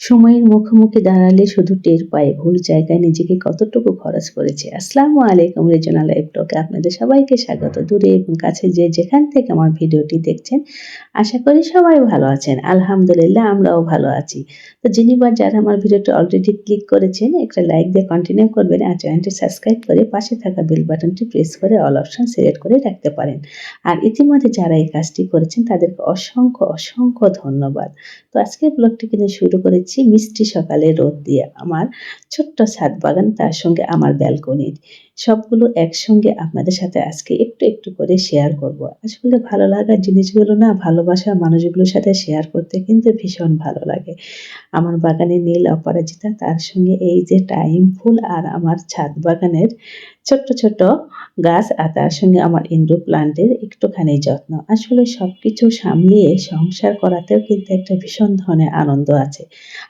সময়ের মুখোমুখি দাঁড়ালে শুধু টের পায়, ভুল জায়গায় নিজেকে কতটুকু খরচ করেছে। আসসালামু আলাইকুম রেজনা লাইভ আপনাদের সবাইকে স্বাগত। দূরে এবং কাছে যে যেখান থেকে আমার ভিডিওটি দেখছেন, আশা করি সবাই ভালো আছেন। আলহামদুলিল্লাহ, আমরাও ভালো আছি। তো যিনি বা যারা আমার ভিডিওটি অলরেডি ক্লিক করেছেন, একটা লাইক দিয়ে কন্টিনিউ করবেন আর চ্যানেলটি সাবস্ক্রাইব করে পাশে থাকা বেল বাটনটি প্রেস করে অল অপশন সিলেক্ট করে রাখতে পারেন। আর ইতিমধ্যে যারা এই কাজটি করেছেন, তাদেরকে অসংখ্য অসংখ্য ধন্যবাদ। তো আজকের ব্লগটি কিন্তু শুরু মিষ্টি সকালে রোদ দিয়ে আমার ছোট্ট ছাদ বাগান তার সঙ্গে আমার ব্যালকনির। সবগুলো একসঙ্গে আপনাদের সাথে আজকে একটু একটু করে শেয়ার করব। আসলে ভালো লাগার জিনিসগুলো না ভালোবাসার মানুষগুলোর সাথে শেয়ার করতে কিন্তু ভীষণ ভালো লাগে। আমার বাগানে নীল অপরাজিতা, তার সঙ্গে এই যে টাইম ফুল আর আমার ছাদ বাগানের ছোট্ট ছোট্ট গাছ আর তার সঙ্গে আমার ইন্ডোর প্লান্টের একটুখানি যত্ন। আসলে সব কিছু সামলিয়ে সংসার করাতেও কিন্তু একটা ভীষণ ধরনের আনন্দ আছে।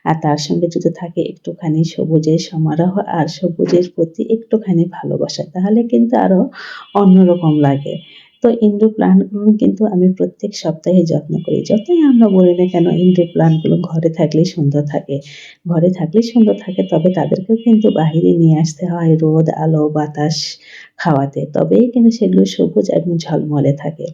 আর তার সঙ্গে যদি থাকে একটুখানি সবুজের সমারোহ আর সবুজের প্রতি একটুখানি ভালোবাসা তাহলে কিন্তু আরও অন্যরকম লাগে। তো ইনডোর প্লান্টগুলো কিন্তু আমি প্রত্যেক সপ্তাহে যত্ন করি। যতই আমরা বলি না কেন ইনডোর প্লান্টগুলো ঘরে থাকলে সুন্দর থাকে। ঘরে থাকলে সুন্দর থাকে, তবে তাদেরকেও কিন্তু বাহিরে নিয়ে আসতে হয় রোদ, আলো, বাতাস খাওয়াতে। তবেই কিন্তু সেগুলো সবুজ এবং ঝলমলে থাকে।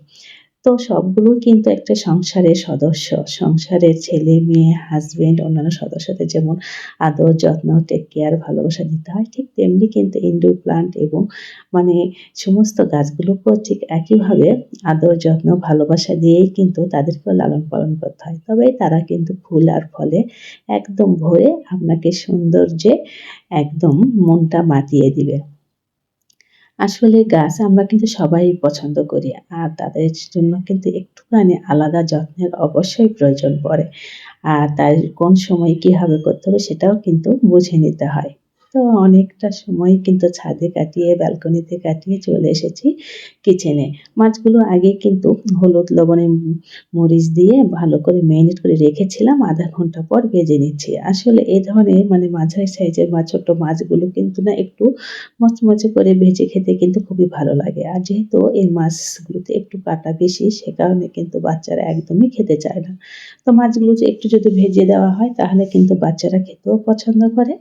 তো সবগুলো কিন্তু একটা সংসারের সদস্য। সংসারের ছেলে, মেয়ে হাজবেন্ড অন্যান্য সদস্যদের যেমন আদর, যত্ন টেক কেয়ার ভালোবাসা দিতে হয়, ঠিক তেমনি কিন্তু ইনডোর প্লান্ট এবং মানে সমস্ত গাছগুলোকেও ঠিক একইভাবে আদর, যত্ন, ভালোবাসা দিয়েই কিন্তু তাদেরকেও লালন পালন করতে হয়। তবে তারা কিন্তু ফুল আর ফলে একদম ভরে আপনাকে সৌন্দর্যে একদম মনটা মাতিয়ে দিবে। আসলে গাছ আমরা কিন্তু সবাই পছন্দ করি, আর তাদের জন্য কিন্তু একটুখানি আলাদা যত্নের অবশ্যই প্রয়োজন পড়ে। আর তাই কোন সময় কীভাবে করতে হবে সেটাও কিন্তু বুঝে নিতে হয়। তো অনেকটা সময় কিন্তু ছাদে কাটিয়ে, ব্যালকনিতে কাটিয়ে চলে এসেছি কিচেনে। মাছগুলো আগে কিন্তু হলুদ লবণে মরিচ দিয়ে ভালো করে ম্যারিনেট করে রেখেছিলাম, আধা ঘণ্টা পর ভেজে নিচ্ছি। আসলে এই ধরনের মানে মাঝারি সাইজের বা ছোট্ট মাছগুলো কিন্তু না একটু মচমচে করে ভেজে খেতে কিন্তু খুবই ভালো লাগে। আর যেহেতু এই মাছগুলোতে একটু কাটা বেশি, সে কারণে কিন্তু বাচ্চারা একদমই খেতে চায় না। তো মাছগুলো একটু যদি ভেজে দেওয়া হয়, তাহলে কিন্তু বাচ্চারা খেতেও পছন্দ করে।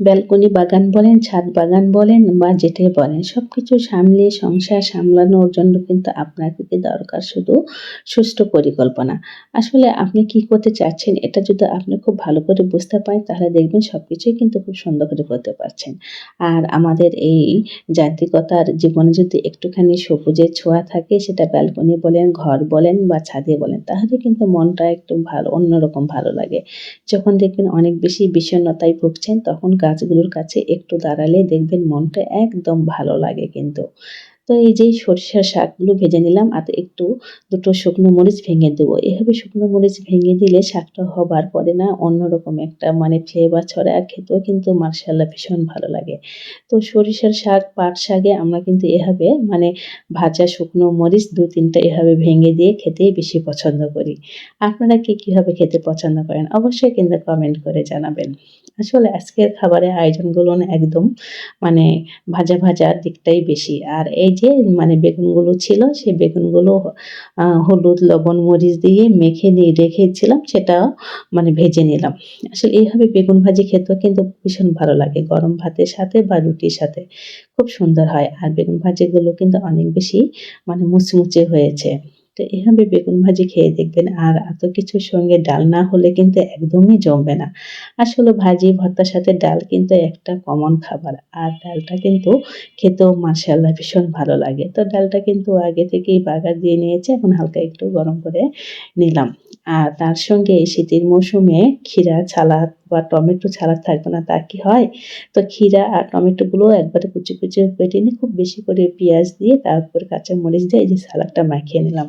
ব্যালকনি বাগান বলেন, ছাদ বাগান বলেন বা যেটে বলেন সব কিছু সামলিয়ে সংসার সামলানোর জন্য কিন্তু আপনার আপনাকে দরকার শুধু সুষ্ঠু পরিকল্পনা। আসলে আপনি কি করতে চাচ্ছেন এটা যদি আপনি খুব ভালো করে বুঝতে পারেন, তাহলে দেখবেন সব কিছুই কিন্তু খুব সুন্দর করে করতে পারছেন। আর আমাদের এই যান্ত্রিকতার জীবনে যদি একটুখানি সবুজের ছোঁয়া থাকে, সেটা ব্যালকনি বলেন, ঘর বলেন বা ছাদে বলেন, তাহলে কিন্তু মনটা একটু ভালো, অন্যরকম ভালো লাগে। যখন দেখবেন অনেক বেশি বিষণ্ণতায় ভুগছেন, তখন গাছগুলোর কাছে একটু দাঁড়ালে দেখবেন মনটা একদম ভালো লাগে কিন্তু। তো এই যে সরিষার শাকগুলো ভেজে নিলাম আর একটু দুটো শুকনো মরিচ ভেঙে দেবো। এভাবে শুকনো মরিচ ভেঙে দিলে শাকটা হবার পরে না অন্যরকম একটা মানে ফ্লেভার ছড়ে আর খেতেও কিন্তু মার্শাল্লাহ ভীষণ ভালো লাগে। তো সরিষার শাক, পাট শাকে আমরা কিন্তু এভাবে মানে ভাজা শুকনো মরিচ দু তিনটা এভাবে ভেঙে দিয়ে খেতেই বেশি পছন্দ করি। আপনারা কি কীভাবে খেতে পছন্দ করেন অবশ্যই কিন্তু কমেন্ট করে জানাবেন। আসলে আজকের খাবারের আয়োজনগুলো একদম মানে ভাজা ভাজার দিকটাই বেশি। আর এই যে মানে বেগুনগুলো ছিল, সেই বেগুনগুলো হলুদ, লবণ, মরিচ দিয়ে মেখে নিয়ে রেখেছিলাম সেটাও মানে ভেজে নিলাম। আসলে এইভাবে বেগুন ভাজি খেতেও কিন্তু ভীষণ ভালো লাগে, গরম ভাতের সাথে বা রুটির সাথে। খুব সুন্দর হয়, আর বেগুন ভাজিগুলো কিন্তু অনেক বেশি মানে মুচমুচে হয়েছে। তো এভাবে বেগুন ভাজি খেয়ে দেখবেন আর এত কিছুর সঙ্গে ডাল না হলে কিন্তু একদমই জমবে না। আসলে ভাজি, ভর্তার সাথে ডাল কিন্তু একটা কমন খাবার আর ডালটা কিন্তু খেতেও মার্শাল্লাহ ভীষণ ভালো লাগে। তো ডালটা কিন্তু আগে থেকেই বাগার দিয়ে নিয়েছে, এখন হালকা একটু গরম করে নিলাম। আর তার সঙ্গে এই শীতের মৌসুমে ক্ষীরা ছালাদ বা টমেটো ছাড়া থাকবে না, তা কি হয়? তো ক্ষীরা আর টমেটোগুলো একবারে কুচি কুচি কেটে নিয়ে খুব বেশি করে পেঁয়াজ দিয়ে, তারপরে কাঁচা মরিচ দিয়ে এই যে সালাদটা মাখিয়ে নিলাম।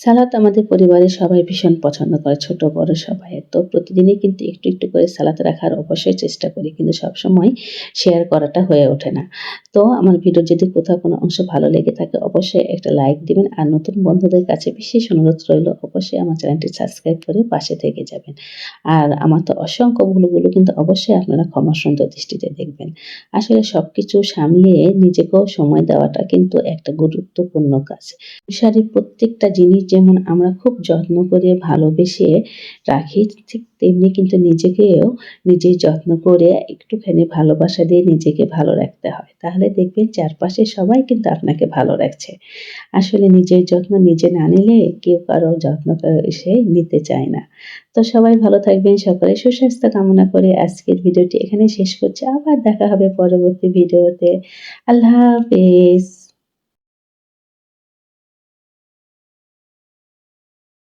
সালাদ আমাদের পরিবারের সবাই ভীষণ পছন্দ করে, ছোট, বড় সবাই। তো প্রতিদিনই কিন্তু একটু একটু করে সালাদ রাখার অবশ্যই চেষ্টা করি, কিন্তু সবসময় শেয়ার করাটা হয়ে ওঠে না। তো আমার ভিডিও যদি কোথাও কোনো অংশ ভালো লেগে থাকে, অবশ্যই একটা লাইক দিবেন আর নতুন বন্ধুদের কাছে বিশেষ অনুরোধ রইল, অবশ্যই আমার চ্যানেলটি সাবস্ক্রাইব করে পাশে থেকে যাবেন। আর আমার তো অসংখ্য ভুলগুলো কিন্তু অবশ্যই আপনারা ক্ষমা সুন্দর দৃষ্টিতে দেখবেন। আসলে সব কিছু সামলিয়ে নিজেকেও সময় দেওয়াটা কিন্তু একটা গুরুত্বপূর্ণ কাজ। সংসারের প্রত্যেকটা জিনিস যেমন আমরা খুব যত্ন করে ভালোবেসে রাখি, ঠিক তেমনি কিন্তু নিজেকেও নিজের যত্ন করে একটুখানি ভালোবাসা দিয়ে নিজেকে ভালো রাখতে হয়। তাহলে দেখবেন চারপাশে সবাই কিন্তু আপনাকে ভালো রাখছে। আসলে নিজের যত্ন নিজে না নিলে কেউ কারও যত্ন এসে নিতে চায় না। তো সবাই ভালো থাকবেন, সকলে সুস্বাস্থ্য কামনা করে আজকের ভিডিওটি এখানে শেষ করছি। আবার দেখা হবে পরবর্তী ভিডিওতে। আল্লাহ হাফেজ।